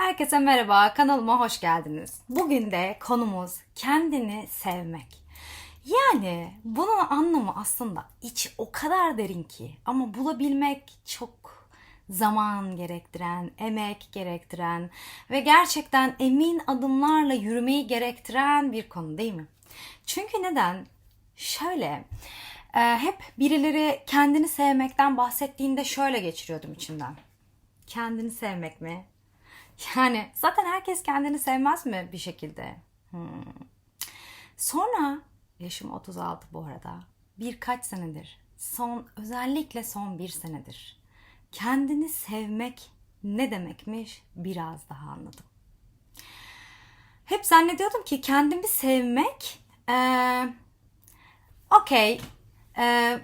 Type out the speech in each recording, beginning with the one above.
Herkese merhaba, kanalıma hoş geldiniz. Bugün de konumuz kendini sevmek. Yani bunun anlamı aslında iç o kadar derin ki ama bulabilmek çok zaman gerektiren, emek gerektiren ve gerçekten emin adımlarla yürümeyi gerektiren bir konu değil mi? Çünkü neden? Şöyle, e, hep birileri kendini sevmekten bahsettiğinde şöyle geçiriyordum içimden. Kendini sevmek mi? Yani zaten herkes kendini sevmez mi bir şekilde? Hmm. Sonra yaşım 36 bu arada. Birkaç senedir, son özellikle son bir senedir kendini sevmek ne demekmiş biraz daha anladım. Hep zannediyordum ki kendimi sevmek, eee okey, eee,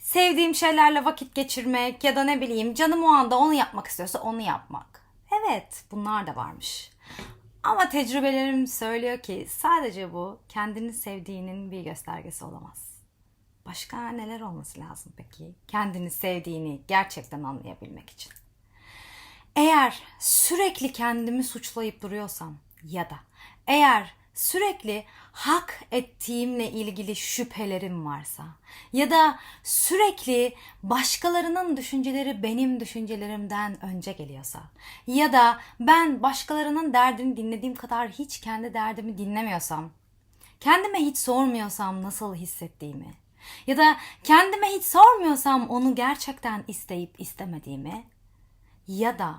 sevdiğim şeylerle vakit geçirmek ya da ne bileyim canım o anda onu yapmak istiyorsa onu yapmak. Evet bunlar da varmış. Ama tecrübelerim söylüyor ki sadece bu kendini sevdiğinin bir göstergesi olamaz. Başka neler olması lazım peki? Kendini sevdiğini gerçekten anlayabilmek için. Eğer sürekli kendimi suçlayıp duruyorsam ya da eğer sürekli hak ettiğimle ilgili şüphelerim varsa ya da sürekli başkalarının düşünceleri benim düşüncelerimden önce geliyorsa ya da ben başkalarının derdini dinlediğim kadar hiç kendi derdimi dinlemiyorsam kendime hiç sormuyorsam nasıl hissettiğimi ya da kendime hiç sormuyorsam onu gerçekten isteyip istemediğimi ya da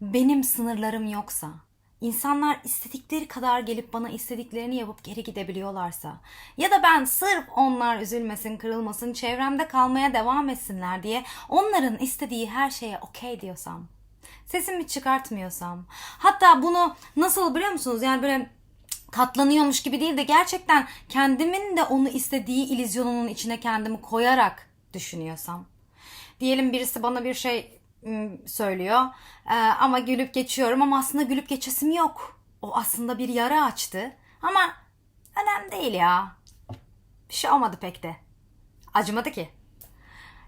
benim sınırlarım yoksa, insanlar istedikleri kadar gelip bana istediklerini yapıp geri gidebiliyorlarsa ya da ben sırf onlar üzülmesin, kırılmasın, çevremde kalmaya devam etsinler diye onların istediği her şeye okey diyorsam, sesimi çıkartmıyorsam, hatta bunu nasıl biliyor musunuz? Yani böyle katlanıyormuş gibi değil de gerçekten kendimin de onu istediği ilizyonunun içine kendimi koyarak düşünüyorsam. Diyelim birisi bana bir şey söylüyor Ee, ama gülüp geçiyorum ama aslında gülüp geçesim yok. O aslında bir yara açtı ama önemli değil ya. Bir şey olmadı pek de. Acımadı ki.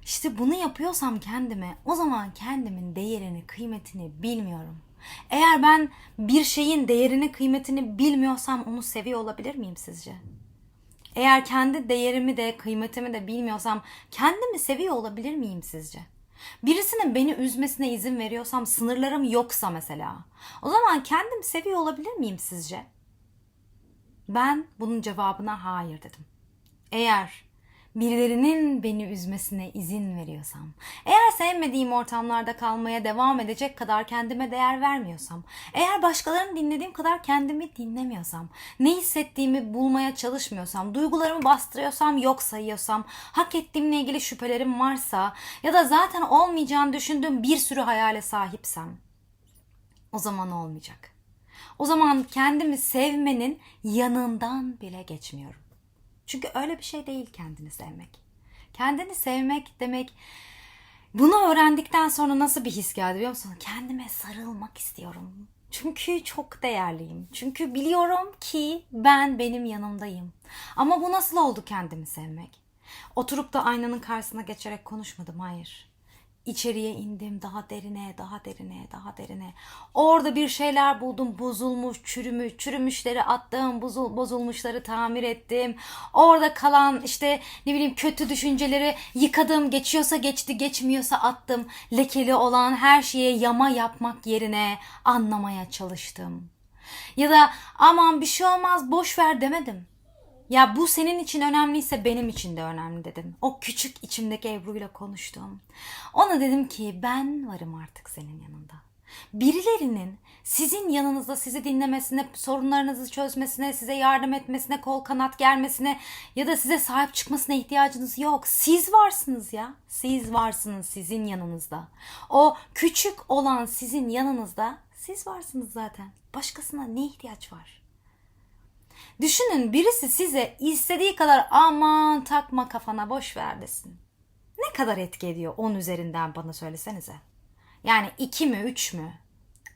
İşte bunu yapıyorsam kendime o zaman kendimin değerini, kıymetini bilmiyorum. Eğer ben bir şeyin değerini, kıymetini bilmiyorsam onu seviyor olabilir miyim sizce? Eğer kendi değerimi de, kıymetimi de bilmiyorsam kendimi seviyor olabilir miyim sizce? Birisinin beni üzmesine izin veriyorsam, sınırlarım yoksa mesela, o zaman kendimi seviyor olabilir miyim sizce? Ben bunun cevabına hayır dedim. Eğer birilerinin beni üzmesine izin veriyorsam, eğer sevmediğim ortamlarda kalmaya devam edecek kadar kendime değer vermiyorsam, eğer başkalarını dinlediğim kadar kendimi dinlemiyorsam, ne hissettiğimi bulmaya çalışmıyorsam, duygularımı bastırıyorsam, yok sayıyorsam, hak ettiğimle ilgili şüphelerim varsa ya da zaten olmayacağını düşündüğüm bir sürü hayale sahipsem, o zaman olmayacak. O zaman kendimi sevmenin yanından bile geçmiyorum. Çünkü öyle bir şey değil kendini sevmek. Kendini sevmek demek bunu öğrendikten sonra nasıl bir his geldi biliyor musun? Kendime sarılmak istiyorum. Çünkü çok değerliyim. Çünkü biliyorum ki ben benim yanımdayım. Ama bu nasıl oldu kendimi sevmek? Oturup da aynanın karşısına geçerek konuşmadım. Hayır. İçeriye indim daha derine, daha derine, daha derine. Orada bir şeyler buldum. Bozulmuş, çürümüş, çürümüşleri attım, bozul, bozulmuşları tamir ettim. Orada kalan işte ne bileyim kötü düşünceleri yıkadım. Geçiyorsa geçti, geçmiyorsa attım. Lekeli olan her şeye yama yapmak yerine anlamaya çalıştım. Ya da aman bir şey olmaz boş ver demedim. Ya bu senin için önemliyse benim için de önemli dedim. O küçük içimdeki Ebru'yla konuştum. Ona dedim ki ben varım artık senin yanında. Birilerinin sizin yanınızda sizi dinlemesine, sorunlarınızı çözmesine, size yardım etmesine, kol kanat germesine ya da size sahip çıkmasına ihtiyacınız yok. Siz varsınız ya. Siz varsınız sizin yanınızda. O küçük olan sizin yanınızda siz varsınız zaten. Başkasına ne ihtiyaç var? Düşünün birisi size istediği kadar aman takma kafana boş ver desin. Ne kadar etki ediyor 10 üzerinden bana söylesenize. Yani 2 mi 3 mü?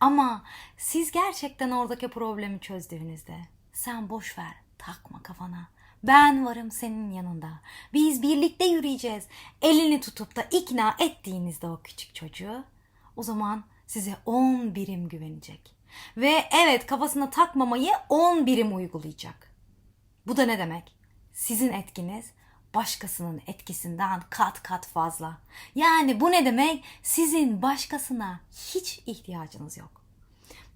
Ama siz gerçekten oradaki problemi çözdüğünüzde sen boş ver takma kafana. Ben varım senin yanında. Biz birlikte yürüyeceğiz. Elini tutup da ikna ettiğinizde o küçük çocuğu o zaman size 10 birim güvenecek. Ve evet kafasına takmamayı 10 birim uygulayacak. Bu da ne demek? Sizin etkiniz başkasının etkisinden kat kat fazla. Yani bu ne demek? Sizin başkasına hiç ihtiyacınız yok.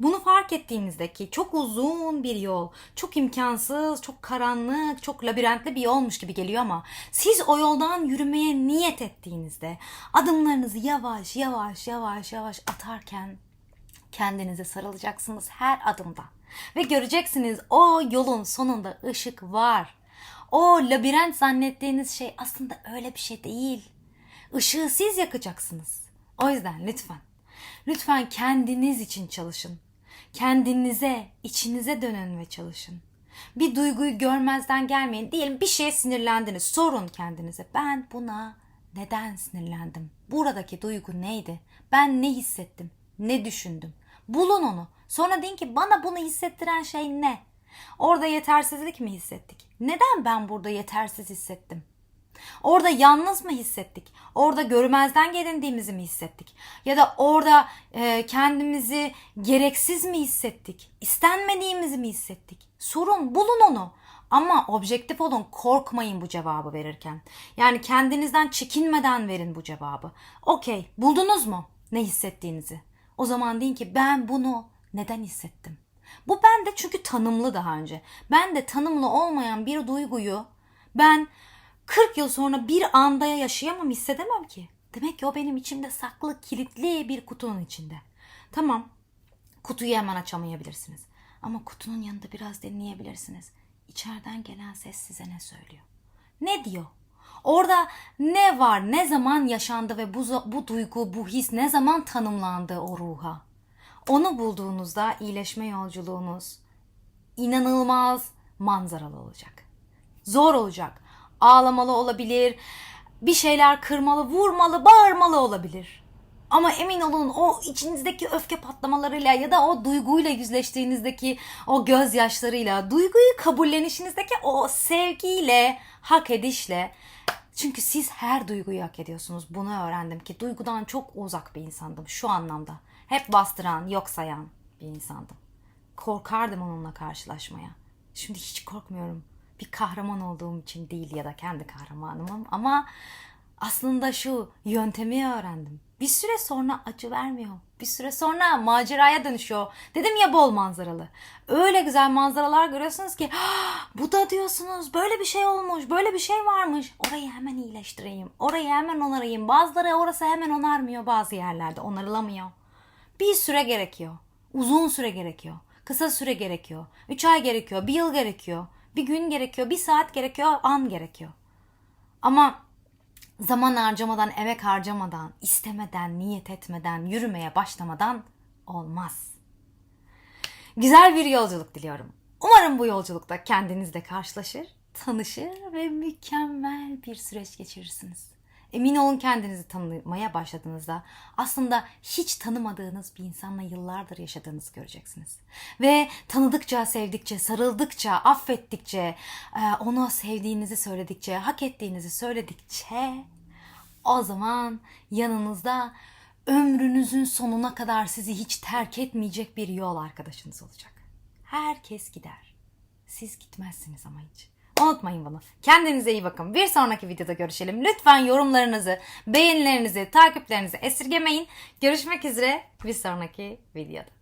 Bunu fark ettiğinizde ki çok uzun bir yol, çok imkansız, çok karanlık, çok labirentli bir yolmuş gibi geliyor ama siz o yoldan yürümeye niyet ettiğinizde adımlarınızı yavaş yavaş yavaş yavaş atarken kendinize sarılacaksınız her adımda. Ve göreceksiniz o yolun sonunda ışık var. O labirent zannettiğiniz şey aslında öyle bir şey değil. Işığı siz yakacaksınız. O yüzden lütfen, lütfen kendiniz için çalışın. Kendinize, içinize dönün ve çalışın. Bir duyguyu görmezden gelmeyin. Diyelim bir şeye sinirlendiniz. Sorun kendinize. Ben buna neden sinirlendim? Buradaki duygu neydi? Ben ne hissettim? Ne düşündüm? Bulun onu. Sonra deyin ki bana bunu hissettiren şey ne? Orada yetersizlik mi hissettik? Neden ben burada yetersiz hissettim? Orada yalnız mı hissettik? Orada görmezden gelindiğimizi mi hissettik? Ya da orada e, kendimizi gereksiz mi hissettik? İstenmediğimizi mi hissettik? Sorun, bulun onu. Ama objektif olun, korkmayın bu cevabı verirken. Yani kendinizden çekinmeden verin bu cevabı. Okey, buldunuz mu ne hissettiğinizi? O zaman deyin ki ben bunu neden hissettim? Bu bende çünkü tanımlı daha önce. Ben de tanımlı olmayan bir duyguyu ben 40 yıl sonra bir anda yaşayamam, hissedemem ki. Demek ki o benim içimde saklı, kilitli bir kutunun içinde. Tamam, kutuyu hemen açamayabilirsiniz. Ama kutunun yanında biraz dinleyebilirsiniz. İçeriden gelen ses size ne söylüyor? Ne diyor? Orada ne var, ne zaman yaşandı ve bu, bu duygu, bu his ne zaman tanımlandı o ruha? Onu bulduğunuzda iyileşme yolculuğunuz inanılmaz manzaralı olacak. Zor olacak. Ağlamalı olabilir. Bir şeyler kırmalı, vurmalı, bağırmalı olabilir. Ama emin olun o içinizdeki öfke patlamalarıyla ya da o duyguyla yüzleştiğinizdeki o gözyaşlarıyla, duyguyu kabullenişinizdeki o sevgiyle, hak edişle çünkü siz her duyguyu hak ediyorsunuz. Bunu öğrendim ki duygudan çok uzak bir insandım şu anlamda. Hep bastıran, yok sayan bir insandım. Korkardım onunla karşılaşmaya. Şimdi hiç korkmuyorum. Bir kahraman olduğum için değil ya da kendi kahramanımım ama aslında şu yöntemi öğrendim. Bir süre sonra acı vermiyor. Bir süre sonra maceraya dönüşüyor. Dedim ya bol manzaralı. Öyle güzel manzaralar görüyorsunuz ki "Ah, bu da diyorsunuz böyle bir şey olmuş, böyle bir şey varmış. Orayı hemen iyileştireyim. Orayı hemen onarayım. Bazıları orası hemen onarmıyor bazı yerlerde. Onarılamıyor. Bir süre gerekiyor. Uzun süre gerekiyor. Kısa süre gerekiyor. Üç ay gerekiyor. Bir yıl gerekiyor. Bir gün gerekiyor. Bir saat gerekiyor. An gerekiyor. Ama zaman harcamadan, emek harcamadan, istemeden, niyet etmeden, yürümeye başlamadan olmaz. Güzel bir yolculuk diliyorum. Umarım bu yolculukta kendinizle karşılaşır, tanışır ve mükemmel bir süreç geçirirsiniz. Emin olun kendinizi tanımaya başladığınızda aslında hiç tanımadığınız bir insanla yıllardır yaşadığınızı göreceksiniz. Ve tanıdıkça, sevdikçe, sarıldıkça, affettikçe, e, onu sevdiğinizi söyledikçe, hak ettiğinizi söyledikçe o zaman yanınızda ömrünüzün sonuna kadar sizi hiç terk etmeyecek bir yol arkadaşınız olacak. Herkes gider. Siz gitmezsiniz ama hiç. Unutmayın bunu. Kendinize iyi bakın. Bir sonraki videoda görüşelim. Lütfen yorumlarınızı, beğenilerinizi, takiplerinizi esirgemeyin. Görüşmek üzere bir sonraki videoda.